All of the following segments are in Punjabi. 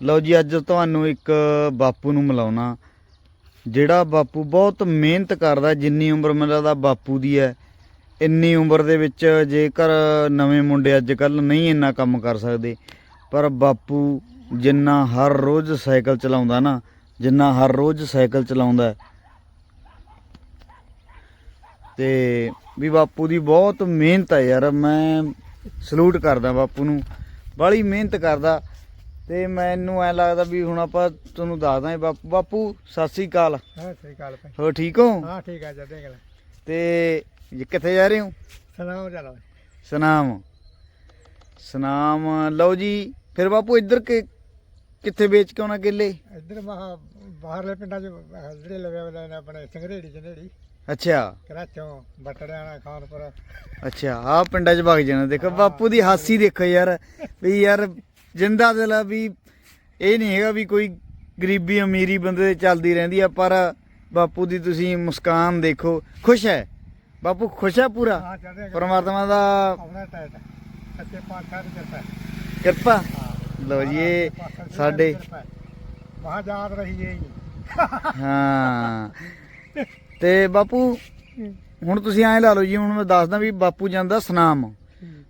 ਲਓ ਜੀ ਅੱਜ ਤੁਹਾਨੂੰ ਇੱਕ ਬਾਪੂ ਨੂੰ ਮਿਲਾਉਣਾ। ਜਿਹੜਾ ਬਾਪੂ ਬਹੁਤ ਮਿਹਨਤ ਕਰਦਾ ਜਿੰਨੀ ਉਮਰ ਮੇਰਾ ਦਾ ਬਾਪੂ ਦੀ ਹੈ ਇੰਨੀ ਉਮਰ ਦੇ ਵਿੱਚ ਜੇਕਰ ਨਵੇਂ ਮੁੰਡੇ ਅੱਜ ਕੱਲ ਨਹੀਂ ਇੰਨਾ ਕੰਮ ਕਰ ਸਕਦੇ ਪਰ ਬਾਪੂ ਜਿੰਨਾ ਹਰ ਰੋਜ਼ ਸਾਈਕਲ ਚਲਾਉਂਦਾ ਨਾ ਜਿੰਨਾ ਹਰ ਰੋਜ਼ ਸਾਈਕਲ ਚਲਾਉਂਦਾ ਹੈ, ਤੇ ਵੀ ਬਾਪੂ ਦੀ ਬਹੁਤ ਮਿਹਨਤ ਹੈ ਯਾਰ ਮੈਂ ਸਲੂਟ ਕਰਦਾ ਬਾਪੂ ਨੂੰ। ਬੜੀ ਮਿਹਨਤ ਕਰਦਾ ਤੇ ਮੈਨੂੰ ਐ ਲੱਗਦਾ ਵੀ ਹੁਣ ਆਪਾਂ ਤੁਹਾਨੂੰ ਦੱਸਦਾ ਬਾਪੂ ਬਾਪੂ ਸਤਿ ਸ੍ਰੀ ਅਕਾਲ। ਹਾਂ ਸਹੀ ਗੱਲ ਭਾਈ। ਹੋ ਠੀਕ ਹੋ? ਹਾਂ ਠੀਕ ਆ ਜਦੇ ਗੱਲ ਤੇ ਇਹ ਕਿੱਥੇ ਜਾ ਰਹੇ ਹੋ? ਸਲਾਮ ਚਲੋ ਸਨਾਮ। ਸਨਾਮ ਲਓ ਜੀ ਫਿਰ ਬਾਪੂ ਇੱਧਰ ਕਿ ਕਿੱਥੇ ਵੇਚ ਕੇ ਆਉਣਾ ਕਿੱਲੇ? ਇੱਧਰ ਮਹਾ ਬਾਹਰਲੇ ਪਿੰਡਾਂ 'ਚ ਜਿਹੜੇ ਲਵੇ ਆਪਣੇ ਸੰਗਰੇੜੀ ਜਨੇੜੀ ਅੱਛਾ। ਕਰਾਚੋਂ ਬਟੜਿਆਣਾ ਖਾਨਪੁਰ ਅੱਛਾ ਆ ਪਿੰਡਾਂ 'ਚ ਵਗ ਜਾਣਾ। ਦੇਖੋ ਬਾਪੂ ਦੀ ਹਾਸੀ ਦੇਖੋ ਯਾਰ ਵੀ ਯਾਰ ਜਿੰਦਾ ਦਿਲ ਆ ਵੀ ਇਹ ਨਹੀਂ ਹੈਗਾ ਵੀ ਕੋਈ ਗਰੀਬੀ ਅਮੀਰੀ ਬੰਦੇ ਦੇ ਚੱਲਦੀ ਰਹਿੰਦੀ ਆ ਪਰ ਬਾਪੂ ਦੀ ਤੁਸੀਂ ਮੁਸਕਾਨ ਦੇਖੋ ਖੁਸ਼ ਹੈ? ਬਾਪੂ ਖੁਸ਼ ਹੈ ਪੂਰਾ? ਹਾਂ ਪਰਮਾਤਮਾ ਦਾ ਆਪਣਾ ਟਾਈਟ ਸੱਚੇ ਪਾਤਸ਼ਾਹ ਦੀ ਕਿਰਪਾ ਹੈ। ਕਿਰਪਾ? ਹਾਂ। ਲਓ ਜੀ ਇਹ ਸਾਡੇ। ਮਹਾਂ ਯਾਦ ਰਹੀ ਹੈ ਜੀ। ਹਾਂ। ਤੇ ਬਾਪੂ ਹੁਣ ਤੁਸੀਂ ਐਂ ਲਾ ਲਓ ਜੀ ਹੁਣ ਮੈਂ ਦੱਸਦਾ ਵੀ ਬਾਪੂ ਜਾਂਦਾ ਸਨਾਮ।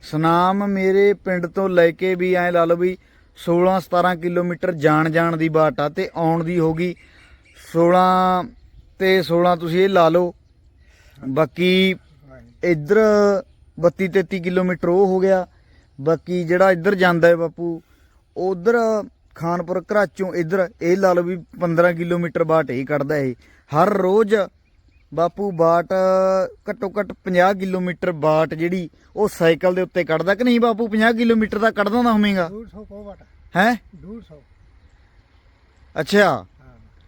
ਸਨਾਮ ਮੇਰੇ ਪਿੰਡ ਤੋਂ ਲੈ ਕੇ ਵੀ ਐਂ ਲਾ ਲਓ ਵੀ 16 17 ਕਿਲੋਮੀਟਰ ਜਾਣ ਜਾਣ ਦੀ ਬਾਟ ਆ ਤੇ ਆਉਣ ਦੀ ਹੋਗੀ 16 ਤੇ 16 ਤੁਸੀਂ ਇਹ ਲਾ ਲਓ ਬਾਕੀ ਇੱਧਰ 32 33 ਕਿਲੋਮੀਟਰ ਉਹ ਹੋ ਗਿਆ। ਬਾਕੀ ਜਿਹੜਾ ਇੱਧਰ ਜਾਂਦਾ ਹੈ ਬਾਪੂ ਉਧਰ ਖਾਨਪੁਰ ਘਰਾਚੋਂ ਇੱਧਰ ਇਹ ਲਾ ਲਓ ਵੀ 15 ਕਿਲੋਮੀਟਰ ਬਾਟ ਹੀ ਕੱਢਦਾ ਇਹ। ਹਰ ਰੋਜ਼ ਬਾਪੂ ਬਾਟ ਘੱਟੋ ਘੱਟ 50 ਕਿਲੋਮੀਟਰ ਬਾਟ ਜਿਹੜੀ ਉਹ ਸਾਈਕਲ ਦੇ ਉੱਤੇ ਕੱਢਦਾ ਕਿ ਨਹੀਂ ਬਾਪੂ? 50 ਕਿਲੋਮੀਟਰ ਦਾ ਕੱਢਦਾ ਹੁੰਦਾ ਹੋਵੇਗਾ। 200 ਕੋ ਵਟ ਹੈ? 200 ਅੱਛਾ।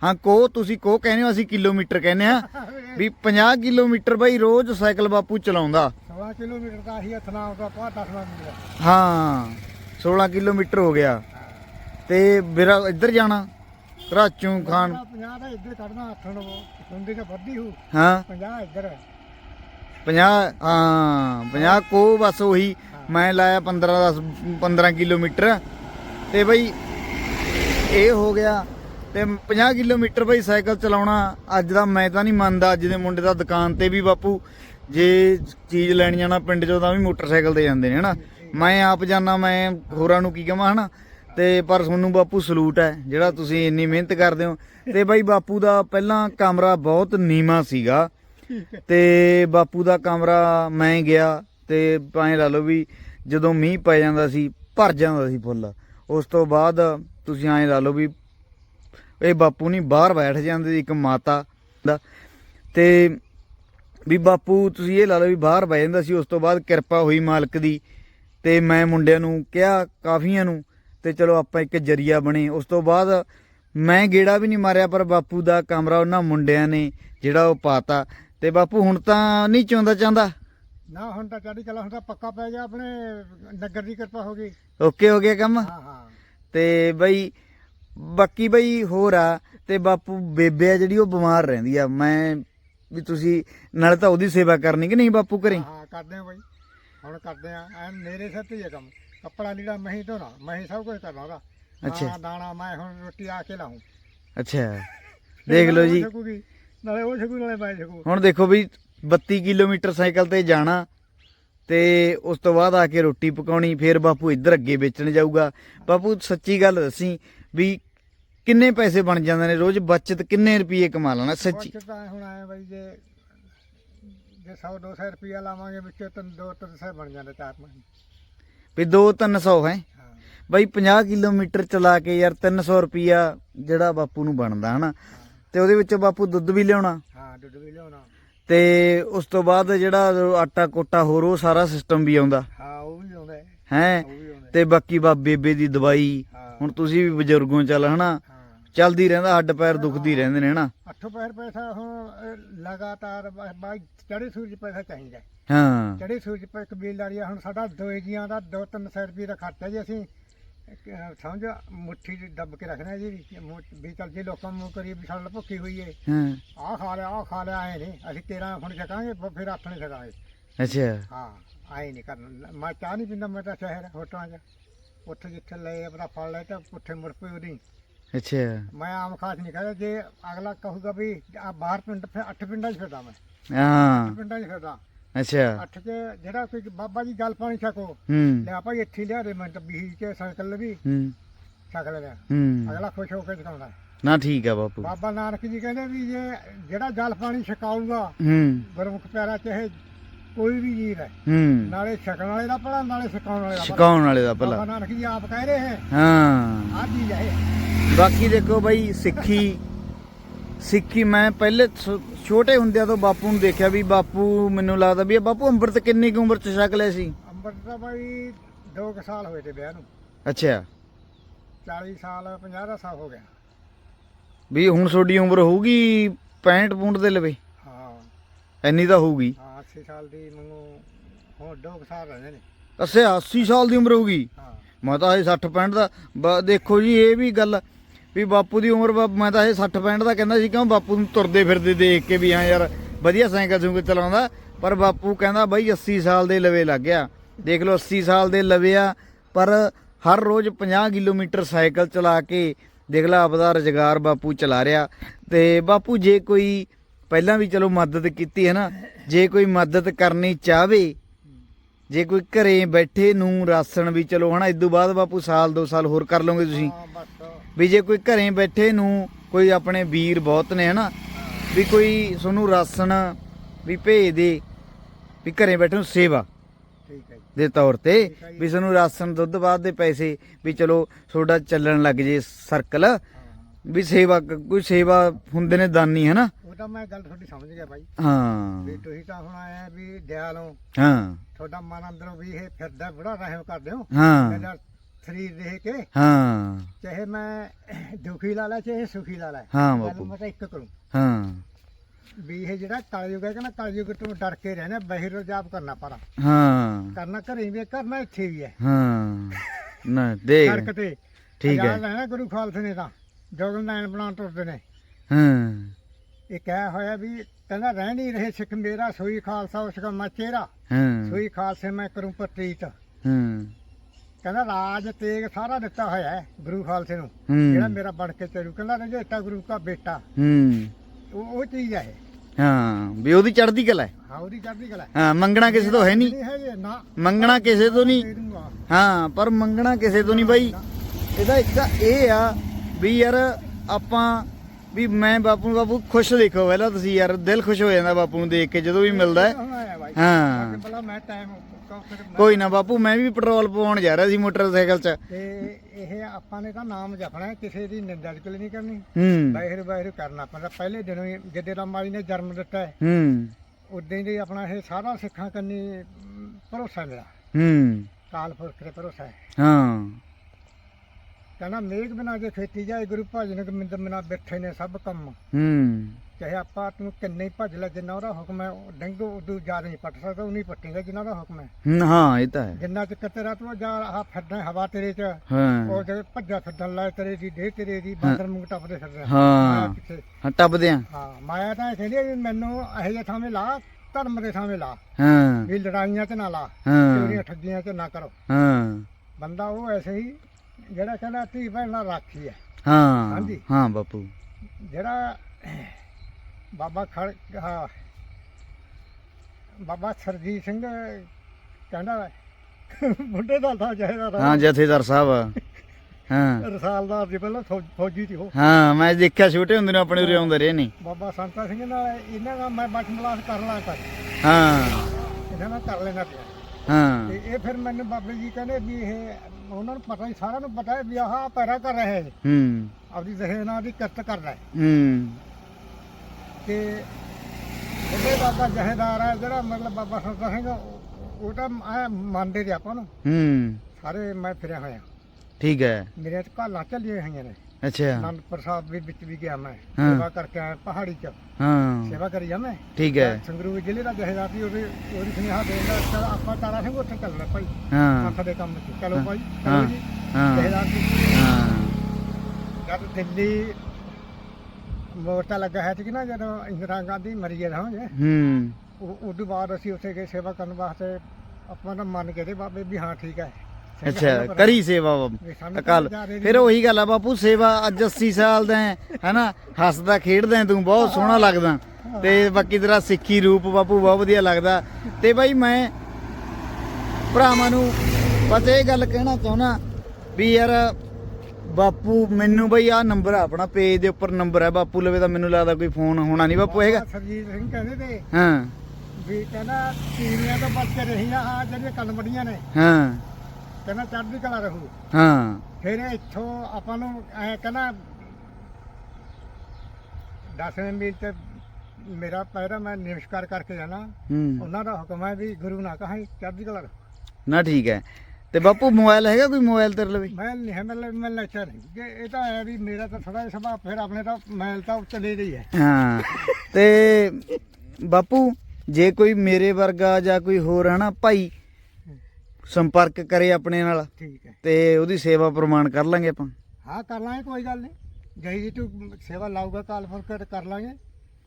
ਹਾਂ। ਕੋ ਤੁਸੀਂ ਕੋ ਕਹਿੰਦੇ ਹੋ ਅਸੀਂ ਕਿਲੋਮੀਟਰ ਕਹਿੰਦੇ ਆ ਵੀ 50 ਕਿਲੋਮੀਟਰ ਬਾਈ ਰੋਜ਼ ਸਾਈਕਲ ਬਾਪੂ ਚਲਾਉਂਦਾ। 16 ਕਿਲੋਮੀਟਰ ਦਾ ਹੀ ਹਥਨਾ ਉਹਦਾ ਪਾ 10 ਮਿੰਟ ਹਾਂ 16 ਕਿਲੋਮੀਟਰ ਹੋ ਗਿਆ। ਤੇ ਮੇਰਾ ਇੱਧਰ ਜਾਣਾ। ਰਾਚੂ ਖਾਨ 50 ਦਾ ਇੱਧਰ ਕੱਢਣਾ ਹੱਥਣ ਉਹ ਹੁੰਦੀ ਤਾਂ ਵੱਧੀ ਹੂ ਹਾਂ। 50 ਇੱਧਰ 50 ਹਾਂ 50 ਕੋ ਬਸ ਉਹੀ। ਮੈਂ ਲਾਇਆ 15 10 15 ਕਿਲੋਮੀਟਰ। ਤੇ ਬਈ ਇਹ ਹੋ ਗਿਆ। ਤੇ 50 ਕਿਲੋਮੀਟਰ ਬਈ ਸਾਈਕਲ ਚਲਾਉਣਾ ਅੱਜ ਦਾ ਮੈਂ ਤਾਂ ਨਹੀਂ ਮੰਨਦਾ। ਅੱਜ ਦੇ ਮੁੰਡੇ ਦਾ ਦੁਕਾਨ ਤੇ ਵੀ ਬਾਪੂ ਜੇ ਚੀਜ਼ ਲੈਣ ਜਾਣਾ ਪਿੰਡ ਚੋਂ ਤਾਂ ਵੀ ਮੋਟਰਸਾਈਕਲ ਤੇ ਜਾਂਦੇ ਨੇ ਹਨਾ। ਮੈਂ ਆਪ ਜਾਣਾ ਮੈਂ ਹੋਰਾਂ ਨੂੰ ਕੀ ਕਹਾਂ ਹਨਾ। ਤੇ ਪਰ ਤੁਹਾਨੂੰ ਬਾਪੂ ਸਲੂਟ ਹੈ, ਜਿਹੜਾ ਤੁਸੀਂ ਇੰਨੀ ਮਿਹਨਤ ਕਰਦੇ ਹੋ। ਤੇ ਬਾਈ ਬਾਪੂ ਦਾ ਪਹਿਲਾਂ ਕਮਰਾ ਬਹੁਤ ਨੀਵਾ ਸੀਗਾ। ਤੇ ਬਾਪੂ ਦਾ ਕਮਰਾ ਮੈਂ ਗਿਆ, ਤੇ ਐਂ ਲਾ ਲਓ ਵੀ ਜਦੋਂ ਮੀਂਹ ਪੈ ਜਾਂਦਾ ਸੀ, ਭਰ ਜਾਂਦਾ ਸੀ ਫੁੱਲ। ਉਸ ਤੋਂ ਬਾਅਦ ਤੁਸੀਂ ਐਂ ਲਾ ਲਓ ਵੀ ਇਹ ਬਾਪੂ ਨਹੀਂ, ਬਾਹਰ ਬੈਠ ਜਾਂਦੇ ਇੱਕ ਮਾਤਾ ਦਾ। ਤੇ ਵੀ ਬਾਪੂ, ਤੁਸੀਂ ਇਹ ਲਾ ਲਓ ਵੀ ਬਾਹਰ ਬਹਿ ਜਾਂਦਾ ਸੀ, ਉਸ ਤੋਂ ਬਾਅਦ ਕਿਰਪਾ ਹੋਈ ਮਾਲਕ ਦੀ। ਤੇ ਮੈਂ ਮੁੰਡਿਆਂ ਨੂੰ ਕਿਹਾ, ਕਾਫੀਆਂ ਨੂੰ ਤੇ ਚਲੋ ਆਪਾਂ ਇੱਕ ਜਰੀਆ ਬਣੇ। ਉਸ ਤੋਂ ਬਾਅਦ ਮੈਂ ਗੇੜਾ ਵੀ ਨਹੀਂ ਮਾਰਿਆ ਪਰ ਬਾਪੂ ਦਾ ਕਮਰਾ ਉਹਨਾਂ ਮੁੰਡਿਆਂ ਨੇ ਜਿਹੜਾ ਉਹ ਪਾਤਾ। ਤੇ ਬਾਪੂ ਹੁਣ ਤਾਂ ਨਹੀਂ ਚਾਹੁੰਦਾ ਚਾਹੁੰਦਾ? ਨਾ ਹੁਣ ਤਾਂ ਚੜ੍ਹਦੀ ਕਲਾ ਹੁਣ ਤਾਂ ਪੱਕਾ ਪੈ ਗਿਆ ਆਪਣੇ। ਨਗਰ ਦੀ ਕਿਰਪਾ ਹੋ ਗਈ। ਓਕੇ ਹੋ ਗਿਆ ਕੰਮ? ਹਾਂ ਹਾਂ। ਤੇ ਬਈ ਬਾਕੀ ਬਈ ਹੋਰ ਆ ਤੇ ਬਾਪੂ ਬੇਬੇ ਆ ਜਿਹੜੀ ਉਹ ਬਿਮਾਰ ਰਹਿੰਦੀ ਆ। ਮੈਂ ਵੀ ਤੁਸੀਂ ਨਾਲੇ ਤਾਂ ਉਹਦੀ ਸੇਵਾ ਕਰਨੀ ਕਿ ਨਹੀਂ ਬਾਪੂ ਘਰੇ? ਹਾਂ ਕਰਦੇ ਆ ਬਾਈ। ਹੁਣ ਕਰਦੇ ਆ। ਐਨ ਮੇਰੇ ਸਿਰ ਤੇ ਹੀ ਹੈ ਕੰਮ। ਕੱਪੜਾ ਲੀੜਾ ਮੈਂ ਹੀ ਧੋਣਾ ਮੈਂ ਹੀ ਸਭ ਕੁਝ ਕਰਨਾ ਉਹਦਾ। ਅੱਛਾ। ਦਾਣਾ ਦਾਣਾ ਮੈਂ ਹੁਣ ਰੋਟੀ ਆ ਕੇ ਲਾਉਂ ਅੱਛਾ। ਦੇਖ ਲਓ ਜੀ। ਨਾਲੇ ਉਹ ਛਕੂ ਨਾਲੇ ਮੈਂ ਛਕੂ। ਹੁਣ ਦੇਖੋ ਵੀ 32 ਕਿਲੋਮੀਟਰ ਸਾਈਕਲ ਤੇ ਜਾਣਾ ਤੇ ਉਸ ਤੋਂ ਬਾਅਦ ਆ ਕੇ ਰੋਟੀ ਪਕਾਉਣੀ ਫਿਰ ਬਾਪੂ ਇੱਧਰ ਅੱਗੇ ਵੇਚਣ ਜਾਊਗਾ। ਬਾਪੂ ਸੱਚੀ ਗੱਲ ਦੱਸੀ ਵੀ ਕਿੰਨੇ ਪੈਸੇ ਬਣ ਜਾਂਦੇ ਨੇ? ਰੋਜ਼ ਬਚਤ ਕਿੰਨੇ ਰੁਪਏ ਕਮਾ ਲੈਣਾ ਸੱਚੀ? ਕੁਛ ਤਾਂ ਹੁਣ ਆਏ ਬਾਈ ਜੇ ਜੇ 100 200 ਰੁਪਿਆ ਲਾਵਾਂਗੇ ਵਿੱਚੋਂ ਤਿੰਨ ਦੋ ਤਿੰਨ ਸੌ ਬਣ ਜਾਂਦੇ ਚਾਰ ਪੰਜ। ਵੀ 2-300 ਹੈ ਹਾਂ। ਬਾਈ 50 ਕਿਲੋਮੀਟਰ ਚਲਾ ਕੇ ਯਾਰ 300 ਰੁਪਿਆ ਜਿਹੜਾ ਬਾਪੂ ਨੂੰ ਬਣਦਾ ਹਨਾ? ਤੇ ਉਹਦੇ ਵਿੱਚੋਂ ਬਾਪੂ ਦੁੱਧ ਵੀ ਲਿਆਉਣਾ। ਹਾਂ ਦੁੱਧ ਵੀ ਲਿਆਉਣਾ। ਤੇ ਉਸ ਤੋਂ ਬਾਅਦ ਜਿਹੜਾ ਆਟਾ ਕੋਟਾ ਹੋਰ ਉਹ ਸਾਰਾ ਸਿਸਟਮ ਵੀ ਆਉਂਦਾ। ਹਾਂ ਉਹ ਵੀ ਆਉਂਦਾ ਹੈ। ਤੇ ਬਾਕੀ ਬਾ ਬੇਬੇ ਦੀ ਦਵਾਈ। ਹੁਣ ਤੁਸੀਂ ਵੀ ਬਜ਼ੁਰਗੋਂ ਚੱਲ ਹਨਾ? ਚੱਲਦੀ ਰਹਿੰਦਾ ਹੱਡ ਪੈਰ ਦੁਖਦੀ ਰਹਿੰਦੇ ਨੇ ਹਨਾ? ਅੱਠੋਂ ਪੈਰ ਪੈਸਾ ਹੁਣ ਅਹ, ਲਗਾਤਾਰ ਬ- ਬਾਈ ਚੜੇ ਸੂਰਜ ਪੈਸਾ ਚਾਹੀਦਾ ਹੈ। ਹਾਂ। ਚੜੇ ਸੂਰਜ ਪਰ ਕਬੀਲਦਾਰੀ ਆ, ਹੁਣ ਸਾਡਾ ਦੋ ਜੀਆਂ ਦਾ 2-300 ਰੁਪਏ ਦਾ ਖਰਚਾ ਜੀ ਅਸੀਂ ਅਹ, ਸਮਝ ਮੁੱਠੀ 'ਚ ਦੱਬ ਕੇ ਰੱਖਣਾ ਜੀ ਵੀ ਮੁ- ਵੀ ਚੱਲ ਜੇ ਲੋਕਾਂ ਨੂੰ ਕਰੀਏ ਵੀ ਸਾਡਾ ਭੁੱਖੀ ਹੋਈ ਏ ਹਾਂ। ਆਹ ਖਾ ਲਿਆ ਆਹ ਖਾ ਲਿਆ ਆਏ ਨਹੀਂ। ਅਸੀਂ 13 ਹੁਣ ਛਕਾਂਗੇ ਫਿਰ ਹੱਥ ਨਹੀਂ ਛਕਾਂਗੇ। ਅੱਛਾ। ਹਾਂ ਆਏ ਨਹੀਂ ਕਰਨਾ। ਮੈਂ ਚਾਹ ਨਹੀਂ ਪੀਂਦਾ ਮੈਂ ਤਾਂ ਸ਼ਹਿਰ ਹੋਟਲਾਂ 'ਚ। ਪੁੱਠ ਜਿੱਥੇ ਲਏ ਆਪਣਾ ਫੜ ਲੈ ਤਾਂ ਪੁੱਠੇ ਮੁੜ ਪਏ ਉਹਦੀ ਅੱਛਾ। ਮੈਂ ਆਮ ਖਾਸ ਨਹੀਂ ਕਹਦਾ ਜੇ ਅਗਲਾ ਕਹੂਗਾ ਵੀ ਆ ਬਾਹਰ ਪਿੰਡ ਫਿਰ ਅੱਠ ਪਿੰਡਾਂ 'ਚ ਫਿਰਦਾ ਮੈਂ। ਹਾਂ। ਅੱਠ ਪਿੰਡਾਂ 'ਚ ਫਿਰਦਾ। ਅੱਛਾ। ਅੱਠ 'ਚ ਜਿਹੜਾ ਕੋਈ ਬਾਬਾ ਜੀ ਗੱਲ ਪਾਣੀ ਛਕੋ ਹੂੰ। ਲਿਆ ਭਾਈ ਇੱਥੇ ਲਿਆ ਦੇ ਮੈਂ ਤਾਂ ਬੀਹੀ ਕੇ ਸਾਈਕਲ ਵੀ। ਹੂੰ। ਛਕ ਲਿਆ। ਹੂੰ। ਅਗਲਾ ਖੁਸ਼ ਹੋ ਕੇ ਦਿਖਾਉਂਦਾ। ਨਾ ਠੀਕ ਆ ਬਾਪੂ। ਬਾਬਾ ਨਾਨਕ ਜੀ ਕਹਿੰਦੇ ਵੀ ਜੇ ਜਿਹੜਾ ਜਲ ਪਾਣੀ ਛਕਾਊਗਾ ਹੂੰ। ਗੁਰਮੁਖ ਪਿਆਰਾ ਚਾਹੇ ਕੋਈ ਵੀ ਜੀਵ ਹੈ। ਹੂੰ। ਨਾਲੇ ਛਕਣ ਵਾਲੇ ਦਾ ਭਲਾ ਨਾਲੇ ਛਕਾਉਣ ਵਾਲੇ ਦਾ ਭਲਾ। ਛਕਾਉਣ ਵਾਲੇ ਦਾ ਬਾਬਾ ਭਲਾ ਨਾਨਕ ਜੀ ਆਪ ਕਹਿ ਰਹੇ ਹੈ ਹਾਂ। ਆਹ ਚੀਜ਼ ਹੈ ਇਹ। ਬਾਕੀ ਦੇਖੋ ਬਾਈ ਸਿੱਖੀ ਸਿੱਖੀ ਮੈਂ ਪਹਿਲੇ ਛ- ਛੋਟੇ ਹੁੰਦਿਆਂ ਤੋਂ ਬਾਪੂ ਨੂੰ ਦੇਖਿਆ ਵੀ ਬਾਪੂ ਮੈਨੂੰ ਲੱਗਦਾ ਵੀ ਇਹ ਬਾਪੂ ਅੰਮ੍ਰਿਤ ਕਿੰਨੀ ਕੁ ਉਮਰ ਚ ਛਕ ਲਿਆ ਸੀ? ਅੰਮ੍ਰਿਤ ਦਾ ਬਾਈ 2 ਸਾਲ ਹੋਏ ਤੇ ਵਿਆਹ ਨੂੰ। ਅੱਛਾ। 40 ਸਾਲ 50 ਦਾ ਸਾਲ ਹੋ ਗਿਆ। ਵੀ ਹੁਣ ਤੁਹਾਡੀ ਉਮਰ ਹੋਊਗੀ 65 ਪੁੰਡ ਦੇ ਲਵੇ। ਹਾਂ। ਇੰਨੀ ਤਾਂ ਹੋਊਗੀ। ਹਾਂ। 80 ਸਾਲ ਦੀ ਮੰਗੂ ਹੁਣ 2 ਸਾਲ ਰਹਿੰਦੇ ਨੇ। ਅੱਛਾ 80 ਸਾਲ ਦੀ ਉਮਰ ਹੋਊਗੀ? ਹਾਂ। ਮੈਂ ਤਾਂ ਇਹ 60 65 ਦਾ ਬ- ਦੇਖੋ ਜੀ ਇਹ ਵੀ ਗੱਲ ਵੀ ਬਾਪੂ ਦੀ ਉਮਰ ਬ- ਮੈਂ ਤਾਂ ਇਹ 60 65 ਦਾ ਕਹਿੰਦਾ ਸੀ ਕਿਉਂ ਬਾਪੂ ਨੂੰ ਤੁਰਦੇ ਫਿਰਦੇ ਦੇਖ ਕੇ ਵੀ ਹਾਂ ਯਾਰ ਵਧੀਆ ਸਾਈਕਲ ਸੂਕਲ ਚਲਾਉਂਦਾ ਪਰ ਬਾਪੂ ਕਹਿੰਦਾ ਬਾਈ 80 ਸਾਲ ਦੇ ਲਵੇ ਲੱਗ ਗਿਆ। ਦੇਖ ਲਓ 80 ਸਾਲ ਦੇ ਲਵੇ ਆ ਪਰ ਹਰ ਰੋਜ਼ 50 ਕਿਲੋਮੀਟਰ ਸਾਈਕਲ ਚਲਾ ਕੇ ਦੇਖ ਲਾ ਆਪਦਾ ਰੁਜ਼ਗਾਰ ਬਾਪੂ ਚਲਾ ਰਿਹਾ। ਤੇ ਬਾਪੂ ਜੇ ਕੋਈ ਪਹਿਲਾਂ ਵੀ ਚਲੋ ਮਦਦ ਕੀਤੀ ਹੈ ਨਾ। ਜੇ ਕੋਈ ਮਦਦ ਕਰਨੀ ਚਾਹਵੇ ਜੇ ਕੋਈ ਘਰੇ ਬੈਠੇ ਨੂੰ ਰਾਸ਼ਨ ਵੀ ਚਲੋ ਹਨਾ ਇਦੋਂ ਬਾਅਦ ਬਾਪੂ ਸਾਲ ਦੋ ਸਾਲ ਹੋਰ ਕਰ ਲਓਗੇ ਤੁਸੀਂ। ਵੀ ਜੇ ਕੋਈ ਘਰੇ ਬੈਠੇ ਨੂੰ ਕੋਈ ਆਪਣੇ ਵੀਰ ਬਹੁਤ ਨੇ ਹਨਾ ਵੀ ਕੋਈ ਤੁਹਾਨੂੰ ਰਾਸ਼ਨ ਵੀ ਭੇਜ ਦੇ ਵੀ ਘਰੇ ਬੈਠੇ ਨੂੰ ਸੇਵਾ ਦੇ ਤੌਰ ਤੇ ਵੀ ਤੁਹਾਨੂੰ ਰਾਸ਼ਨ ਦੁੱਧ ਬਾਅਦ ਦੇ ਪੈਸੇ ਵੀ ਚਲੋ ਤੁਹਾਡਾ ਚੱਲਣ ਲੱਗ ਜੇ ਸਰਕਲ ਵੀ ਸੇਵਾ ਕੋਈ ਸੇਵਾ ਹੁੰਦੇ ਨੇ ਦਾਨੀ ਹਨਾ। ਤਾਂ ਮੈਂ ਗੱਲ ਤੁਹਾਡੀ ਸਮਝ ਗਿਆ ਬਾਈ। ਹਾਂ। ਵੀ ਤੁਸੀਂ ਤਾਂ ਹੁਣ ਆਏ ਆ ਵੀ ਦਿਆਲੋਂ ਹਾਂ। ਤੁਹਾਡਾ ਮਨ ਅੰਦਰੋਂ ਵੀ ਇਹ ਫਿਰਦਾ ਬੜਾ ਰਹਿਮ ਕਰਦੇ ਹੋ ਹਾਂ। ਮੇਰਾ ਸਰੀਰ ਦੇਖ ਕੇ। ਹਾਂ। ਚਾਹੇ ਮੈਂ ਦੁਖੀ ਲਾ ਲਾ ਚਾਹੇ ਸੁਖੀ ਲਾ ਲਾ। ਹਾਂ ਗੱਲ ਬਾਪੂ। ਮੈਂ ਤਾਂ ਇੱਕ ਕਰੂੰ। ਹਾਂ। ਵੀ ਇਹ ਜਿਹੜਾ ਕਲਯੁਗ ਹੈ ਕਿ ਨਾ ਕਲਯੁਗ ਤੋਂ ਡਰ ਕੇ ਰਹਿਣਾ ਬਹਿਰ ਜਾਪ ਕਰਨਾ ਪੜਾ ਹਾਂ। ਕਰਨਾ ਘਰੇ ਵੀ ਹੈ, ਕਰਨਾ ਇੱਥੇ ਵੀ ਹੈ। ਹਾਂ। ਨਾ ਦੇਖ। ਸੜਕ ਤੇ। ਠੀਕ ਹੈ। ਗੁਰੂ ਖਾਲਸੇ ਨੇ ਤਾਂ। ਜੋਗਨ ਨਾਇਣ ਬਣਾ ਤੁਰਦੇ ਨੇ। ਹਾਂ। ਇਹ ਕਹਿ ਹੋਇਆ ਵੀ ਕਹਿੰਦਾ ਰਹਿ ਨਹੀਂ ਰਹੇ ਸਿੱਖ ਮੇਰਾ ਸੋਈ ਖਾਲਸਾ ਉਸ ਦਾ ਮੈਂ ਚਿਹਰਾ। ਹਾਂ। ਸੋਈ ਖਾਲਸੇ ਮੈਂ ਕਰੂੰ ਪ੍ਰਤੀਤ। ਹਾਂ। ਕਹਿੰਦਾ ਰਾਜ ਤੇਗ ਸਾਰਾ ਦਿੱਤਾ ਹੋਇਆ ਹੈ ਗੁਰੂ ਖਾਲਸੇ ਨੂੰ। ਹੂੰ। ਜਿਹੜਾ ਮੇਰਾ ਬਣ ਕੇ ਚੱਲੂ ਕਹਿੰਦਾ ਰੰਗੇਟਾ ਗੁਰੂ ਦਾ ਬੇਟਾ। ਹੂੰ। ਉਹ ਉਹ ਚੀਜ਼ ਹੈ ਇਹ। ਹਾਂ ਵੀ ਉਹਦੀ ਚੜ੍ਹਦੀ ਕਲਾ ਹੈ। ਹਾਂ ਉਹਦੀ ਚੜ੍ਹਦੀ ਕਲਾ ਹੈ। ਹਾਂ ਮੰਗਣਾ ਕਿਸੇ ਤੋਂ ਹੈ ਨਹੀਂ। ਨਹੀਂ ਨਾ। ਮੰਗਣਾ ਕਿਸੇ ਤੋਂ ਨਹੀਂ। ਦੇ ਦੂੰਗਾ ਹਾਂ ਪਰ ਮੰਗਣਾ ਕਿਸੇ ਤੋਂ ਨਹੀਂ ਬਾਈ। ਇਹਦਾ ਇੱਕ ਤਾਂ ਇਹ ਆ ਵੀ ਯਾਰ ਆਪਾਂ ਵੀ ਮੈਂ ਬਾਪੂ ਨੂੰ ਬਾਪੂ ਖੁਸ਼ ਦੇਖੋ ਪਹਿਲਾਂ ਤੁਸੀਂ ਯਾਰ ਦਿਲ ਖੁਸ਼ ਹੋ ਜਾਂਦਾ ਬਾਪੂ ਨੂੰ ਦੇਖ ਕੇ ਜਦੋਂ ਵੀ ਮਿਲਦਾ ਹੈ। ਹਾਂ ਬਾਕੀ ਪਹਿਲਾਂ ਮੈਂ ਟਾਈਮ ਕੋਈ ਨਾ ਬਾਪੂ ਮੈਂ ਵੀ ਪੈਟਰੋਲ ਪਵਾਉਣ ਜਾ ਰਿਹਾ ਸੀ ਮੋਟਰਸਾਈਕਲ 'ਚ। ਤੇ ਇਹ ਆਪਾਂ ਨੇ ਤਾਂ ਨਾਮ ਜਪਣਾ ਹੈ, ਕਿਸੇ ਦੀ ਨਿੰਦਾ ਬਿਲਕੁਲ ਨਹੀਂ ਕਰਨੀ। ਹੂੰ। ਬਾਹਿਰ ਬਾਹਿਰ ਕਰਨਾ ਪੈਂਦਾ। ਪਹਿਲੇ ਦਿਨੋਂ ਹੀ ਜਿੱਦੇ ਦਾ ਮਾਈ ਨੇ ਜਨਮ ਦਿੱਤਾ ਹੈ। ਹੂੰ। ਉਦੋਂ ਹੀ ਆਪਣਾ ਇਹ ਸਾਰਾ ਸਿੱਖਾਂ ਕੰਨੀ ਅਮ, ਭਰੋਸਾ ਮੇਰਾ। ਹੂੰ। ਕਾਲ ਪੁਰਖ ਤੇ ਭਰੋਸਾ ਹੈ। ਹਾਂ। ਕਹਿੰਦਾ ਮੇਘ ਬਿਨਾ ਜੇ ਖੇਤੀ ਜਾਏ ਗੁਰੂ ਭਜਨ ਗੋਬਿੰਦ ਬਿਨਾ ਬੈਠੇ ਨੇ ਸਭ ਕੰਮ। ਹੂੰ। ਚਾਹੇ ਆਪਾਂ ਤੈਨੂੰ ਕਿੰਨੇ ਹੀ ਭਜ ਲੈ ਜਿੰਨਾ ਉਹਦਾ ਹੁਕਮ ਹੈ ਡੰਗੋ ਉਦੋਂ ਜ਼ਿਆਦਾ ਨਹੀਂ ਪੱਟ ਸਕਦਾ ਉਹ ਨਹੀਂ ਪੱਟੇਗਾ ਜਿੰਨਾ ਉਹਦਾ ਹੁਕਮ ਹੈ। ਹੂੰ, ਇਹ ਤਾਂ ਹੈ। ਜਿੰਨਾ ਚ ਤੇਰਾ ਤੂੰ ਜਾ ਆਹ ਫਿਰਦਾ ਹਵਾ ਤੇਰੇ ਚ ਹਾਂ। ਉਹ ਜਿਹੜੇ ਭੱਜਾ ਫਿਰਦਣ ਲੈ ਤੇਰੇ ਦੀ ਦੇਹ ਤੇਰੇ ਦੀ ਬਾਂਦਰ ਮੂੰਹ ਟੱਪਦੇ ਫਿਰਦੇ ਹਾਂ। ਹਾਂ। ਟੱਪਦੇ ਆ। ਹਾਂ ਮਾਇਆ ਤਾਂ ਕਹਿੰਦੀ ਆ ਵੀ ਮੈਨੂੰ ਇਹੋ ਜਿਹੇ ਥਾਵੇਂ ਲਾ ਧਰਮ ਦੇ ਥਾਵੇਂ ਲਾ। ਹਾਂ। ਵੀ ਲੜਾਈਆਂ 'ਚ ਨਾ ਲਾ ਹਾਂ। ਚੋਰੀਆਂ ਠੱਗੀਆਂ 'ਚ ਨਾ ਕਰੋ। ਹਾਂ। ਬੰਦਾ ਉਹ ਐਸੇ ਹੀ ਜਿਹੜਾ ਕਹਿੰਦਾ ਧੀ ਭੈਣ ਨਾਲ ਰਾਖੀ ਹੈ। ਹਾਂ ਹਾਂਜੀ। ਹਾਂ ਬਾਪੂ। ਜਿਹੜਾ ਬਾਬਾ ਖੜ ਹਾਂ ਬਾਬਾ ਸਰਜੀਤ ਸਿੰਘ ਕਹਿੰਦਾ ਬੁੱਢੇ ਦਾ ਤਾਂ ਚਾਹੀਦਾ ਹਾਂ ਜਥੇਦਾਰ ਸਾਹਿਬ ਹਾਂ। ਰਸਾਲਦਾਰ ਜੀ ਪਹਿਲਾਂ ਫੌ- ਫੌਜੀ ਸੀ ਉਹ। ਹਾਂ ਮੈਂ ਦੇਖਿਆ ਛੋਟੇ ਹੁੰਦੇ ਨੂੰ ਆਪਣੇ ਉਰੇ ਆਉਂਦੇ ਰਹੇ ਨੇ। ਬਾਬਾ ਸੰਤਾ ਸਿੰਘ ਨਾਲ ਇਹਨਾਂ ਦਾ ਮੈਂ ਬਚਮਲਾਸ ਕਰ ਲਾਂ ਕਰ ਹਾਂ। ਇਹਨਾਂ ਨਾਲ ਕਰ ਲੈਣਾ ਪਿਆ। ਹਾਂ। ਤੇ ਇਹ ਫਿਰ ਮੈਨੂੰ ਬਾਬੇ ਜੀ ਕਹਿੰਦੇ ਵੀ ਇਹ ਉਹਨਾਂ ਨੂੰ ਪਤਾ ਹੀ ਸਾਰਿਆਂ ਨੂੰ ਪਤਾ ਹੈ ਵੀ ਆਹ ਪੈਰਾ ਕਰ ਰਿਹਾ ਹੈ ਹੂੰ। ਆਪਦੀ ਜ਼ਹਿਨਾ ਦੀ ਕਰਤ ਕਰ ਰਿਹਾ ਹੈ। ਹੂੰ। ਤੇ ਉਹਦੇ ਬਾਬਾ ਜਹੇਦਾਰ ਹੈ ਜਿਹੜਾ ਮਤਲਬ ਬਾਬਾ ਸੰਤਾ ਸਿੰਘ ਉਹ- ਉਹ ਤਾਂ ਐਂ ਮੰਨਦੇ ਤੇ ਆਪਾਂ ਨੂੰ। ਹੂੰ। ਸਾਰੇ ਮੈਂ ਫਿਰਿਆ ਹੋਇਆ। ਠੀਕ ਹੈ। ਮੇਰੇ ਤੇ ਘਾਲਾਂ ਚੱਲੀਆਂ ਹੋਈਆਂ ਨੇ। ਅੱਛਾ। ਅਨੰਦਪੁਰ ਸਾਹਿਬ ਵੀ ਵਿੱਚ ਵੀ ਗਿਆ ਮੈਂ। ਹਾਂ। ਸੇਵਾ ਕਰਕੇ ਆਇਆ ਪਹਾੜੀ 'ਚ। ਹਾਂ। ਸੇਵਾ ਕਰੀ ਮੈਂ। ਠੀਕ ਹੈ। ਸੰਗਰੂਰ ਜ਼ਿਲ੍ਹੇ ਦਾ ਜਹੇਦਾਰ ਸੀ ਉਹਦੇ ਉਹਦੀ ਸੁਨੇਹਾ ਦੇਣਾ ਚਲ ਆਪਾਂ ਤਾਰਾ ਸਿੰਘ ਉੱਥੇ ਚੱਲਣਾ ਭਾਈ। ਹਾਂ। ਮੱਥਾ ਦੇ ਕੰਮ 'ਚ। ਚਲੋ ਭਾਈ ਹਾਂ। ਜੀ। ਹਾਂ। ਜਹੇਦਾਰ ਹਾਂ। ਜਦ ਦਿੱਲੀ ਮੋਰਚਾ ਲੱਗਾ ਹੈ ਸੀ ਨਾ ਜਦੋਂ ਇੰਦਰਾ ਗਾਂਧੀ ਮਰੀ ਗਿਆ ਨਾ ਜੇ। ਹੂੰ। ਉਹ ਉਦੋਂ ਬਾਅਦ ਅਸੀਂ ਉੱਥੇ ਗਏ ਸੇਵਾ ਕਰਨ ਵਾਸਤੇ। ਆਪਾਂ ਤਾਂ ਮੰਨ ਕੇ ਤੇ ਬਾਬੇ ਵੀ ਹਾਂ ਠੀਕ ਹੈ। ਅੱਛਾ ਕਰੀ ਸੇਵਾ ਅਕਾਲ। ਫਿਰ ਉਹੀ ਗੱਲ ਆ ਬਾਪੂ ਸੇਵਾ ਅੱਜ 80 ਸਾਲ ਦਾ ਹੈ ਹੈਨਾ? ਹੱਸਦਾ ਖੇਡਦਾ ਤੂੰ ਬਹੁਤ ਸੋਹਣਾ ਲੱਗਦਾ। ਤੇ ਬਾਕੀ ਤੇਰਾ ਸਿੱਖੀ ਰੂਪ ਬਾਪੂ ਬਹੁਤ ਵਧੀਆ ਲੱਗਦਾ। ਤੇ ਬਾਈ ਮੈਂ ਭਰਾਵਾਂ ਨੂੰ ਬਸ ਇਹ ਗੱਲ ਕਹਿਣਾ ਚਾਹੁੰਦਾ ਵੀ ਯਾਰ ਬਾਪੂ ਮੈਨੂੰ ਬਈ ਆ ਨੰਬਰ ਆ ਆਪਣਾ ਪੇਜ ਦੇ ਉੱਪਰ ਨੰਬਰ ਹੈ ਬਾਪੂ ਲਵੇ ਤਾਂ ਮੈਨੂੰ ਲੱਗਦਾ ਕੋਈ ਫੋਨ ਹੋਣਾ ਨਹੀਂ ਬਾਪੂ ਹੈਗਾ। ਸਰਜੀਤ ਸਿੰਘ ਕਹਿੰਦੇ ਤੇ ਹਾਂ। ਵੀ ਕਹਿੰਦਾ ਤੀਵੀਆਂ ਤੋਂ ਬਚ ਕੇ ਰਹੀਆਂ ਆ ਜਿਹੜੀਆਂ ਕਲਮੜੀਆਂ ਨੇ। ਹਾਂ। ਕਹਿੰਦਾ ਚੜ੍ਹਦੀ ਕਲਾ ਰਹੂ। ਹਾਂ। ਫਿਰ ਇੱਥੋਂ ਆਪਾਂ ਨੂੰ ਐ ਕਹਿੰਦਾ 10ਵੇਂ ਮੀਲ ਤੇ ਮੇਰਾ ਪਹਿਰਾ ਮੈਂ ਨਮਸਕਾਰ ਕਰਕੇ ਜਾਣਾ। ਹੂੰ। ਉਹਨਾਂ ਦਾ ਹੁਕਮ ਹੈ ਵੀ ਗੁਰੂ ਨਾ ਕਹਾਂ ਚੜ੍ਹਦੀ ਕਲਾ ਰਹੂ। ਨਾ ਠੀਕ ਹੈ। ਤੇ ਬਾਪੂ ਮੋਬਾਈਲ ਹੈਗਾ ਕੋਈ ਮੋਬਾਈਲ ਤੇਰੇ ਲਵੇ ਮੈਂ ਨਹੀਂ ਹੈ ਮਤਲਬ ਮੈਂ ਲੈਚਰ ਨਹੀਂ। ਕਿ ਇਹ ਤਾਂ ਹੈ ਵੀ ਮੇਰਾ ਤਾਂ ਥੋੜਾ ਜਿਹਾ ਸੁਭਾਅ ਫਿਰ ਆਪਣੇ ਤਾਂ ਮੈਲ ਤਾਂ ਚਲੇ ਰਹੀ ਹੈ। ਹਾਂ। ਤੇ ਬਾਪੂ ਜੇ ਕੋਈ ਮੇਰੇ ਵਰਗਾ ਜਾਂ ਕੋਈ ਹੋਰ ਹਨਾ ਭਾਈ ਸੰਪਰਕ ਕਰੇ ਆਪਣੇ ਨਾਲ ਠੀਕ ਹੈ। ਤੇ ਉਹਦੀ ਸੇਵਾ ਪ੍ਰਮਾਣ ਕਰ ਲਾਂਗੇ ਆਪਾਂ। ਹਾਂ ਕਰ ਲਾਂਗੇ ਕੋਈ ਗੱਲ ਨਹੀਂ। ਜਈ ਜੀ ਤੂੰ ਸੇਵਾ ਲਾਊਗਾ ਕਾਲ ਫੁਰ ਕਰ ਲਾਂਗੇ।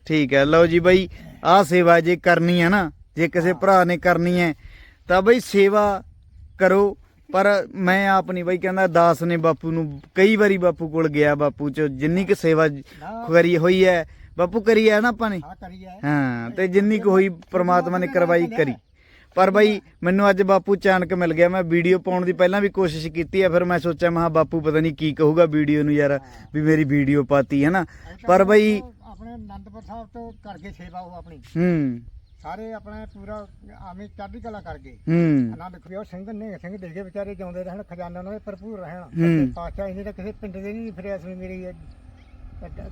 ਠੀਕ ਹੈ ਲਓ ਜੀ ਬਾਈ ਆਹ ਸੇਵਾ ਜੇ ਕਰਨੀ ਹੈ ਨਾ ਜੇ ਕਿਸੇ ਭਰਾ ਨੇ ਕਰਨੀ ਹੈ ਤਾਂ ਬਈ ਸੇਵਾ ਕਰੋ। ਪਰ ਮੈਂ ਆਪ ਨਹੀਂ ਬਈ ਕਹਿੰਦਾ ਦਾਸ ਨੇ ਬਾਪੂ ਨੂੰ ਕਈ ਵਾਰੀ ਬਾਪੂ ਕੋਲ ਗਿਆ ਬਾਪੂ ਚ ਜਿੰਨੀ ਕੁ ਸੇਵਾ ਕਰੀ ਹੋਈ ਹੈ ਬਾਪੂ ਕਰੀ ਹੈ ਨਾ ਆਪਾਂ ਨੇ? ਹਾਂ ਕਰੀ ਹੈ। ਹਾਂ ਤੇ ਜਿੰਨੀ ਕੁ ਹੋਈ ਪ੍ਰਮਾਤਮਾ ਨੇ ਕਰਵਾਈ ਕਰੀ। ਪਰ ਬਾਈ ਮੈਨੂੰ ਅੱਜ ਬਾਪੂ ਚਾਨਕ ਮਿਲ ਗਿਆ। ਮੈਂ ਵੀਡੀਓ ਪਾਉਣ ਦੀ ਪਹਿਲਾਂ ਵੀ ਕੋਸ਼ਿਸ਼ ਕੀਤੀ ਹੈ ਫਿਰ ਮੈਂ ਸੋਚਿਆ ਮਹਾ ਬਾਪੂ ਪਤਾ ਨਹੀਂ ਕੀ ਕਹੂਗਾ ਵੀਡੀਓ ਨੂੰ ਯਾਰ ਵੀ ਮੇਰੀ ਵੀਡੀਓ ਪਾਤੀ ਹੈ ਨਾ? ਪਰ ਬਾਈ ਆਪਣੇ ਆਨੰਦਪੁਰ ਸਾਹਿਬ ਤੋਂ ਕਰਕੇ ਸੇਵਾ ਉਹ ਆਪਣੀ। ਹੂੰ। ਸਾਰੇ ਆਪਣੇ ਪੂਰਾ ਆਵੇਂ ਚੜ੍ਹਦੀ ਕਲਾ ਕਰਕੇ। ਹੂੰ। ਆਨੰਦ ਖਿਓ ਸਿੰਘ ਨੇ ਸਿੰਘ ਦੇ ਕੇ ਵਿਚਾਰੇ ਜਿਉਂਦੇ ਰਹਿਣ ਖਜ਼ਾਨਾ ਨਾਲ ਭਰਪੂਰ ਰਹਿਣ। ਪਾਤਸ਼ਾਹ ਇਹਨੇ ਤਾਂ ਕਿਸੇ ਪਿੰਡ ਦੇ ਨਹੀਂ ਫਿਰਿਆ ਸੀ ਮੇਰੀ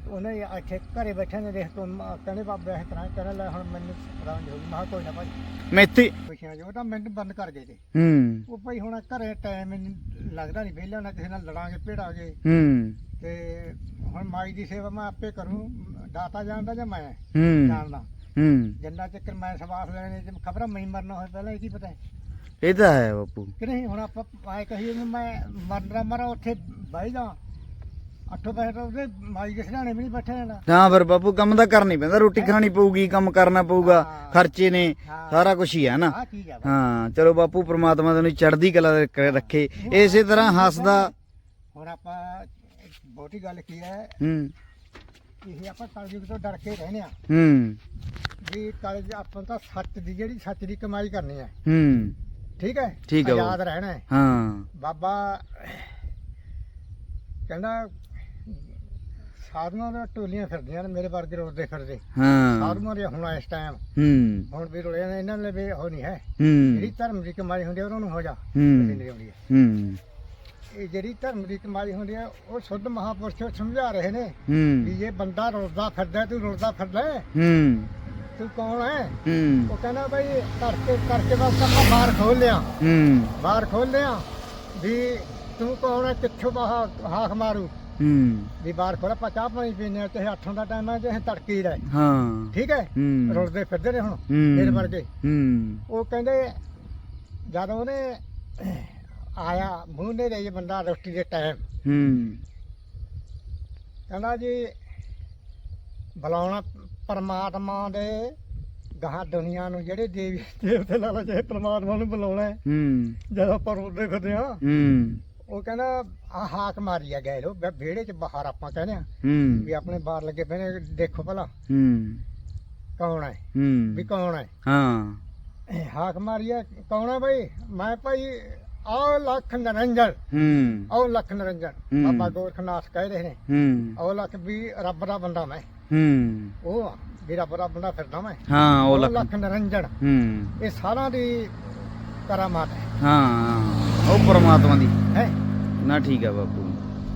ਉਹਨੇ ਇੱਥੇ ਘਰੇ ਬੈਠੇ ਨੇ ਦੇਖ ਤੋਂ ਕਹਿੰਦੇ ਬਾਬਾ ਇਸ ਤਰ੍ਹਾਂ ਕਹਿੰਦਾ ਲੈ ਹੁਣ ਮੈਨੂੰ ਰਾਂਝ ਹੋ ਗਈ। ਮੈਂ ਕੋਈ ਨਾ ਭਾਈ। ਮੈਥੇ। ਖੁਸ਼ੀਆਂ ਜੋ ਤਾਂ ਮੈਨੂੰ ਬੰਦ ਕਰ ਗਏ ਤੇ। ਹੂੰ। ਉਹ ਭਾਈ ਹੁਣ ਘਰੇ ਟਾਈਮ ਲੱਗਦਾ ਨਹੀਂ ਵਿਹਲਾ ਨਾ ਕਿਸੇ ਨਾਲ ਲੜਾਂਗੇ ਭੇੜਾਂਗੇ ਹੂੰ। ਤੇ ਹੁਣ ਮਾਈ ਦੀ ਸੇਵਾ ਮੈਂ ਆਪੇ ਕਰੂੰ ਦਾਤਾ ਜਾਣਦਾ ਜਾਂ ਮੈਂ? ਹੂੰ। ਜਾਣਦਾ। ਹੂੰ। ਜਿੰਨਾ ਚੱਕਰ ਮੈਂ ਸਵਾਸ ਲੈਣੇ ਤੇ ਖਬਰਾਂ ਮੈਂ ਮਰਨਾ ਹੋਏ ਪਹਿਲਾਂ ਇਹ ਕੀ ਪਤਾ ਹੈ? ਇਹ ਤਾਂ ਹੈ ਬਾਪੂ। ਕਿ ਨਹੀਂ ਹੁਣ ਆਪਾਂ ਆਏ ਕਹੀਏ ਮੈਂ ਮਰਨਾ ਮਰਾਂ ਉੱਥੇ ਬਹਿ ਜਾ। ਅੱਠੋ ਪੈਸੇ ਤਾਂ ਉਹਦੇ ਮਾਈ ਦੇ ਸਰਾਣੇ ਵੀ ਨਹੀਂ ਬੈਠੇ ਰਹਿਣਾ। ਹਾਂ ਫਿਰ ਬਾਪੂ ਕੰਮ ਤਾਂ ਕਰਨੀ ਪੈਂਦਾ ਰੋਟੀ ਖਾਣੀ ਪਊਗੀ ਕੰਮ ਕਰਨਾ ਪਊਗਾ। ਖਰਚੇ ਨੇ। ਸਾਰਾ ਕੁਝ ਹੀ ਹੈ ਨਾ। ਆਹ ਚੀਜ਼ ਆ ਬਸ। ਹਾਂ ਚਲੋ ਬਾਪੂ ਪ੍ਰਮਾਤਮਾ ਤੈਨੂੰ ਚੜ੍ਹਦੀ ਕਲਾ ਦੇ ਰੱਖੇ ਇਸੇ ਤਰ੍ਹਾਂ ਹੱਸਦਾ ਹੁਣ ਆਪਾਂ ਬਹੁਤੀ ਗੱਲ ਕੀ ਹੈ? ਹੂੰ। ਇਹ ਆਪਾਂ ਕਲਯੁਗ ਤੋਂ ਡਰ ਕੇ ਰਹਿੰਦੇ ਆ ਹੂੰ। ਵੀ ਕਲਯੁਗ ਆਪਾਂ ਤਾਂ ਸੱਚ ਦੀ ਜਿਹੜੀ ਸੱਚ ਦੀ ਕਮਾਈ ਕਰਨੀ ਹੈ। ਹੂੰ। ਠੀਕ ਹੈ? ਠੀਕ ਹੈ। ਆਜ਼ਾਦ ਰਹਿਣਾ ਹੈ। ਹਾਂ। ਬਾਬਾ ਕਹਿੰਦਾ ਸਾਧੂਆਂ ਦੇ ਟੋਲੀਆਂ ਫਿਰਦੀਆਂ ਨੇ ਮੇਰੇ ਵਰਗੇ ਰੋਡਦੇ ਫਿਰਦੇ। ਹਾਂ। ਸਾਧੂਆਂ ਦੇ ਹੁਣ ਇਸ ਟਾਈਮ ਹੂੰ। ਹੁਣ ਵੀ ਰੋਲੇ ਨੇ ਇਹਨਾਂ ਲਈ ਵੀ ਉਹ ਨਹੀਂ ਹੈ। ਜਿਹੜੀ ਹੂੰ ਧਰਮ ਦੀ ਕਮਾਈ ਹੁੰਦੀ ਉਹਨਾਂ ਨੂੰ ਹੋ ਜਾ। ਹੂੰ। ਨਹੀਂ ਆਉਂਦੀ। ਹੈ। ਹੂੰ ਇਹ ਜਿਹੜੀ ਧਰਮ ਦੀ ਕਮਾਈ ਹੁੰਦੀ ਹੈ ਉਹ ਸੁੱਧ ਮਹਾਪੁਰਸ਼ ਸਮਝਾ ਰਹੇ ਨੇ ਹੂੰ। ਵੀ ਇਹ ਬੰਦਾ ਰੁਲਦਾ ਫਿਰਦਾ ਤੂੰ ਰੁਲਦਾ ਫਿਰਦਾ ਹੈ, ਹੂੰ। ਤੂੰ ਕੌਣ ਹੈ? ਹੂੰ। ਉਹ ਕਹਿੰਦਾ ਬਈ ਕਰਕੇ ਕਰਕੇ ਬਸ ਆਪਾਂ ਬਾਹਰ ਖੋਲ ਲਿਆ। ਹੂੰ। ਬਾਹਰ ਖੋਲ ਲਿਆ ਵੀ ਤੂੰ ਕੌਣ ਹੈ? ਕਿੱਥੋਂ ਬਾਹਰ ਹਾਕ ਮਾਰੂ? ਹੂੰ। ਵੀ ਬਾਹਰ ਖੋਲਾ ਆਪਾਂ ਚਾਹ ਪਾਣੀ ਪੀਨੇ ਆ ਚਾਹੇ ਅੱਠਾਂ ਦਾ ਟਾਈਮ ਹੈ ਚਾਹੇ ਤੜਕੇ ਦਾ। ਹੈ। ਹਾਂ ਠੀਕ ਹੈ? ਹੂੰ। ਰੁਲਦੇ ਫਿਰਦੇ ਨੇ ਹੁਣ ਹੂੰ। ਮੇਰੇ ਵਰਗੇ ਹੂੰ। ਉਹ ਕਹਿੰਦੇ ਜਦ ਉਹਨੇ ਆਇਆ ਮੂੰਹ ਨੇ ਰਹੀ ਬੰਦਾ ਰੋਟੀ ਦੇ ਟਾਈਮ ਹੂੰ। ਕਹਿੰਦਾ ਜੀ ਬੁਲਾਉਣਾ ਪਰਮਾਤਮਾ ਦੇ ਗਾਹਾਂ ਦੁਨੀਆ ਨੂੰ ਜਿਹੜੇ ਦੇਵੀ ਦੇਵਤੇ ਨਾਲ ਜੇ ਪਰਮਾਤਮਾ ਨੂੰ ਬੁਲਾਉਣਾ ਹੈ, ਹੂੰ। ਜਦੋਂ ਆਪਾਂ ਰੋਦੇ ਫਿਰਦੇ ਆ ਹੂੰ। ਉਹ ਕਹਿੰਦਾ ਆ ਹਾਕ ਮਾਰੀ ਆ ਗਏ ਲੋ ਵਿਹੜੇ 'ਚ ਬਾਹਰ ਆਪਾਂ ਕਹਿੰਦੇ ਆ ਹੂੰ। ਵੀ ਆਪਣੇ ਬਾਹਰ ਲੱਗੇ ਪਏ ਨੇ ਦੇਖੋ ਭਲਾ। ਹੂੰ। ਕੌਣ ਹੈ? ਹੂੰ। ਵੀ ਕੌਣ ਹੈ? ਹਾਂ। ਹਾਕ ਮਾਰੀ ਆ ਕੌਣ ਹੈ ਬਈ? ਮੈਂ ਭਾਈ ਆਓ ਲੱਖ ਨਰੰਜਨ। ਹੂੰ। ਆਓ ਲੱਖ ਨਰੰਜਨ। ਬਾਬਾ ਗੋਰਖਨਾਥ ਕਹਿ ਰਹੇ ਨੇ। ਹੂੰ। ਆਓ ਲੱਖ ਵੀ ਰੱਬ ਦਾ ਬੰਦਾ ਮੈਂ। ਹੂੰ। ਉਹ ਆ ਵੀ ਰੱਬ ਦਾ ਬੰਦਾ ਫਿਰਦਾ ਮੈਂ। ਹਾਂ ਉਹ ਲੱਖ। ਲੱਖ ਨਰੰਜਨ। ਹੂੰ। ਇਹ ਸਾਰਿਆਂ ਦੀ ਕਰਾਮਾਤ ਹੈ ਹਾਂ। ਉਹ ਪਰਮਾਤਮਾ ਦੀ। ਹੈ? ਨਾ ਠੀਕ ਆ ਬਾਪੂ।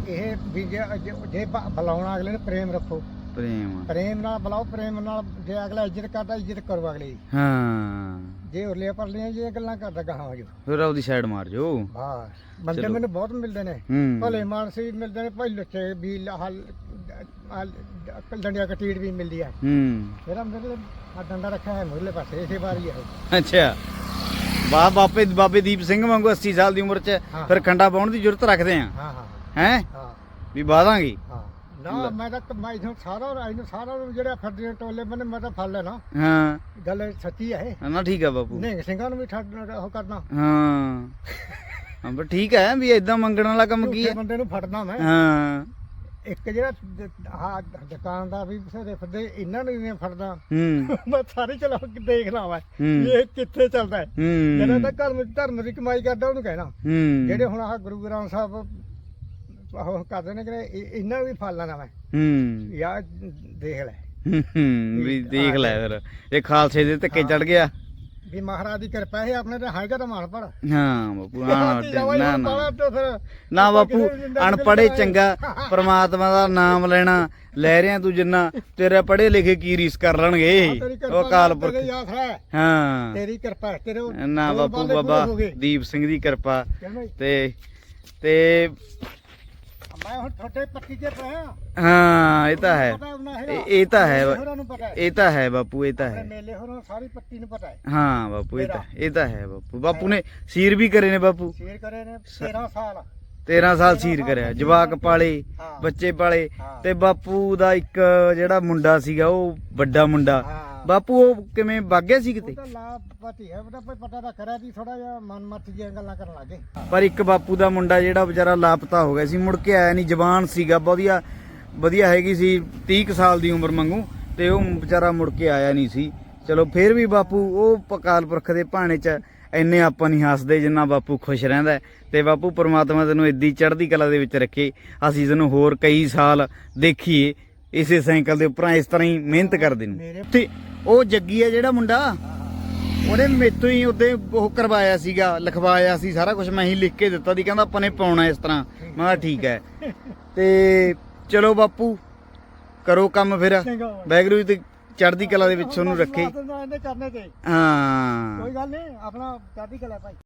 ਇਹ ਵੀ ਜੇ ਜੇ- ਜੇ ਬ- ਬੁਲਾਉਣਾ ਅਗਲੇ ਨੂੰ ਪ੍ਰੇਮ ਰੱਖੋ। ਪ੍ਰੇਮ ਪ੍ਰੇਮ ਨਾਲ ਬੁਲਾਓ ਪ੍ਰੇਮ ਨਾਲ ਜੇ ਅਗਲਾ ਇੱਜ਼ਤ ਕਰਦਾ ਇੱਜ਼ਤ ਕਰੋ ਅਗਲੇ ਦੀ। ਹਾਂ। ਜੇ ਉਰਲੀਆਂ ਪਰਲੀਆਂ ਜੇ ਗੱਲਾਂ ਕਰਦਾ ਗਾਹਾਂ ਹੋ ਜਾਓ ਫਿਰ ਉਹਦੀ ਸਾਈਡ ਮਾਰ ਜੋ। ਬਸ। ਬੰਦੇ ਚਲੋ। ਮੈਨੂੰ ਬਹੁਤ ਮਿਲਦੇ ਨੇ। ਹੂੰ। ਭਲੇ ਮਾਨਸੀ ਮਿਲਦੇ ਨੇ ਭਾਈ ਲੁੱਚੇ ਵੀ ਹਲ ਡੰਡਿਆ ਕਟੀੜ ਵੀ ਮਿਲਦੀ ਹੈ। ਹੂੰ ਮੇਰਾ ਮੇਰੇ ਆ ਡੰਡਾ ਰੱਖਿਆ ਹੈ ਮੁਰਲੇ ਪਾਸੇ ਇਸੇ ਵਾਰੀ ਹੈ ਅੱਛਾ। ਬਾ ਬਾਪੇ ਬਾਬੇ ਦੀਪ ਸਿੰਘ ਵਾਂਗੂ 80 ਸਾਲ ਦੀ ਉਮਰ 'ਚ ਹਾਂ। ਫਿਰ ਖੰਡਾ ਪਾਉਣ ਦੀ ਜ਼ਰੂਰਤ ਰੱਖਦੇ ਆ। ਹਾਂ ਹਾਂ ਹੈ। ਹਾਂ? ਵੀ ਬਾਦਾਂਗੇ ਹਾਂ। ਨਾ ਮੈਂ ਤਾਂ ਮੈਂ ਇਥੋਂ ਸਾਰਾ ਇਹਨੂੰ ਸਾਰਾ ਨੂੰ ਜਿਹੜਾ ਫਿਰਦੇ ਟੋਲੇ ਬੰਨੇ ਮੈਂ ਤਾਂ ਫੜ ਲੈਣਾ। ਹਾਂ। ਗੱਲ ਸੱਚੀ ਹੈ ਨਾ ਠੀਕ ਆ ਬਾਪੂ। ਨਿਹੰਗ ਸਿੰਘਾਂ ਨੂੰ ਵੀ ਠੱਡ ਉਹ ਕਰਨਾ। ਹਾਂ। ਹਾਂ ਪਰ ਠੀਕ ਹੈ ਵੀ ਇਦਾਂ ਮੰਗਣ ਵਾਲਾ ਕੰਮ ਕੀ ਝੂਠੇ ਹੈ ਬੰਦੇ ਨੂੰ ਫੜਦਾ ਮੈਂ। ਹਾਂ। ਇੱਕ ਜਿਹੜਾ ਦ- ਆਹ ਦੁਕਾਨ ਦਾ ਵੀ ਬਸੇਰੇ ਫਿਰਦੇ ਇਹਨਾਂ ਨੂੰ ਵੀ ਮੈਂ ਫੜਦਾ। ਹੂੰ। ਮੈਂ ਸਾਰੇ ਚਲਾ ਕੇ ਦੇਖਣਾ ਵਾ ਹੂੰ। ਵੀ ਇਹ ਕਿੱਥੇ ਚੱਲਦਾ ਹੈ। ਜਿਹੜਾ ਹੂੰ ਤਾਂ ਧਰਮ ਧਰਮ ਦੀ ਕਮਾਈ ਕਰਦਾ ਉਹਨੂੰ ਕਹਿਣਾ। ਹੂੰ। ਜਿਹੜੇ ਹੁਣ ਆਹ ਗੁਰੂ ਗ੍ਰੰਥ ਸਾਹਿਬ ਉਹ ਕਰਦੇ ਨੇ ਕਿ ਇਹ- ਇਹਨਾਂ ਨੂੰ ਵੀ ਫੜ ਲੈਣਾ ਮੈਂ। ਹੂੰ। ਯਾ ਦੇਖ ਲੈ। ਹੂੰ, ਹੂੰ, ਵੀ ਦੇਖ ਲੈ ਫਿਰ। ਇਹ ਖਾਲਸੇ ਦੇ ਧੱਕੇ ਚੜ ਗਿਆ। ਵੀ ਮਹਾਰਾਜ ਦੀ ਕਿਰਪਾ ਹੈ ਆਪਣੇ ਤੇ ਹੈਗਾ ਤਾਂ ਮਾਰ ਪੜ ਹਾਂ ਬਾਪੂ ਹਾਂ ਨਾ ਨਾ। ਨਾ ਬਾਪੂ ਚ ਚੰਗਾ ਪ੍ਰਮਾਤਮਾ ਦਾ ਨਾਮ ਲੈਣਾ ਲੈ ਰਿਆਂ ਤੂੰ ਜਿੰਨਾ ਤੇਰੇ ਪੜੇ ਲਿਖੇ ਕੀ ਰੀਸ ਕਰ ਲੈਣਗੇ ਉਹ ਯਾਦ ਹੈ। ਤੇਰੀ ਕਿਰਪਾ ਤੇਰੇ ਨਾ ਬਾਪੂ ਬਾਬਾ। ਦੀਪ ਸਿੰਘ ਦੀ ਕਿਰਪਾ। ਤੇ ਤੇ ਮੈਂ ਹੁਣ ਤੁਹਾਡੇ ਪੱਕੀ ਤੇ ਪਿਆ। ਹਾਂ ਇਹ ਤਾਂ ਹੈ। ਪਤਾ ਉਹਨਾਂ ਹੈਗਾ ਇਹ- ਇਹ ਤਾਂ ਹੈ ਮੇਲੇ ਹੋਰਾਂ ਨੂੰ ਪਤਾ ਹੈ। ਇਹ ਤਾਂ ਹੈ ਬਾਪੂ ਇਹ ਤਾਂ ਆਪਣੇ ਹੈ। ਮੇਲੇ ਹੋਰਾਂ ਨੂੰ ਸਾਰੀ ਪੱਤੀ ਨੂੰ ਪਤਾ ਹੈ। ਹਾਂ ਬਾਪੂ ਇਹ ਤਾਂ ਇਹ ਤਾਂ ਹੈ ਬਾਪੂ। ਬਾਪੂ ਨੇ ਸੀਰ ਵੀ ਕਰੇ ਨੇ ਬਾਪੂ। ਸ਼ੇਰ ਕਰੇ ਨੇ 13 ਸਾਲ। 13 ਸਾਲ ਸੀਰ ਕਰਿਆ ਜਵਾਕ ਪਾਲੇ ਹਾਂ। ਬੱਚੇ ਪਾਲੇ ਹਾਂ। ਤੇ ਬਾਪੂ ਦਾ ਇੱਕ ਜਿਹੜਾ ਮੁੰਡਾ ਸੀਗਾ ਉਹ ਵੱਡਾ ਮੁੰਡਾ। ਹਾਂ। ਬਾਪੂ ਉਹ ਕਿਵੇਂ ਵਾਗਿਆ ਸੀ ਕਿਤੇ? ਤਾਂ ਲਾਪਤੀ ਹੈ ਉਹਦਾ ਕੋਈ ਪਤਾ ਤਾਂ ਕਰਿਆ ਦੀ ਥੋੜਾ ਜਿਹਾ ਮਨ ਮੱਤ ਦੀਆਂ ਗੱਲਾਂ ਕਰਨ ਲੱਗੇ ਪਰ ਇੱਕ ਬਾਪੂ ਦਾ ਮੁੰਡਾ ਜਿਹੜਾ ਵਿਚਾਰਾ ਲਾਪਤਾ ਹੋ ਗਿਆ ਸੀ ਮੁੜ ਕੇ ਆਇਆ ਨਹੀਂ ਜਵਾਨ ਸੀਗਾ ਵਧੀਆ ਵਧੀਆ ਹੈਗੀ ਸੀ 30 ਕੁ ਸਾਲ ਦੀ ਉਮਰ ਮੰਗੂ ਤੇ ਉਹ ਵਿਚਾਰਾ ਮੁੜ ਕੇ ਆਇਆ ਨਹੀਂ ਸੀ। ਚਲੋ ਫਿਰ ਵੀ ਬਾਪੂ ਉਹ ਪਕਾਲ ਪੁਰਖ ਦੇ ਭਾਣੇ 'ਚ ਇੰਨੇ ਆਪਾਂ ਨਹੀਂ ਹੱਸਦੇ ਜਿੰਨਾ ਬਾਪੂ ਖੁਸ਼ ਰਹਿੰਦਾ। ਤੇ ਬਾਪੂ ਪ੍ਰਮਾਤਮਾ ਤੈਨੂੰ ਇੱਦੀ ਚੜ੍ਹਦੀ ਕਲਾ ਦੇ ਵਿੱਚ ਰੱਖੇ ਅਸੀਂ ਤੈਨੂੰ ਹੋਰ ਕਈ ਸਾਲ ਦੇਖੀਏ ਇਸੇ ਸਾਈਕਲ ਦੇ ਉੱਪਰ ਇਸ ਤਰ੍ਹਾਂ ਹੀ ਮਿਹਨਤ ਕਰਦੇ ਨੂੰ। ਤੇ ਉਹ ਜੱਗੀ ਹੈ ਜਿਹੜਾ ਮੁੰਡਾ ਉਹਨੇ ਮੇਤੋਂ ਹੀ ਉਹਦੇ ਉਹ ਕਰਵਾਇਆ ਸੀਗਾ ਲਿਖਵਾਇਆ ਸੀ ਸਾਰਾ ਕੁਝ ਮੈਂ ਹੀ ਲਿਖ ਕੇ ਦਿੱਤਾ ਦੀ ਕਹਿੰਦਾ ਆਪਾਂ ਨੇ ਪਾਉਣਾ ਇਸ ਤਰ੍ਹਾਂ। ਮੈਂ ਕਿਹਾ ਠੀਕ ਹੈ। ਤੇ ਚਲੋ ਬਾਪੂ ਕਰੋ ਕੰਮ ਫਿਰ। ਵੈਗਰੂ ਤੇ ਚੜ੍ਹਦੀ ਕਲਾ ਦੇ ਵਿੱਚ ਉਹਨੂੰ ਰੱਖੇ। ਇਹਨੇ ਕਰਨੇ ਤੇ। ਹਾਂ। ਕੋਈ ਗੱਲ ਨਹੀਂ ਆਪਣਾ ਚੜ੍ਹਦੀ ਕਲਾ ਭਾਈ।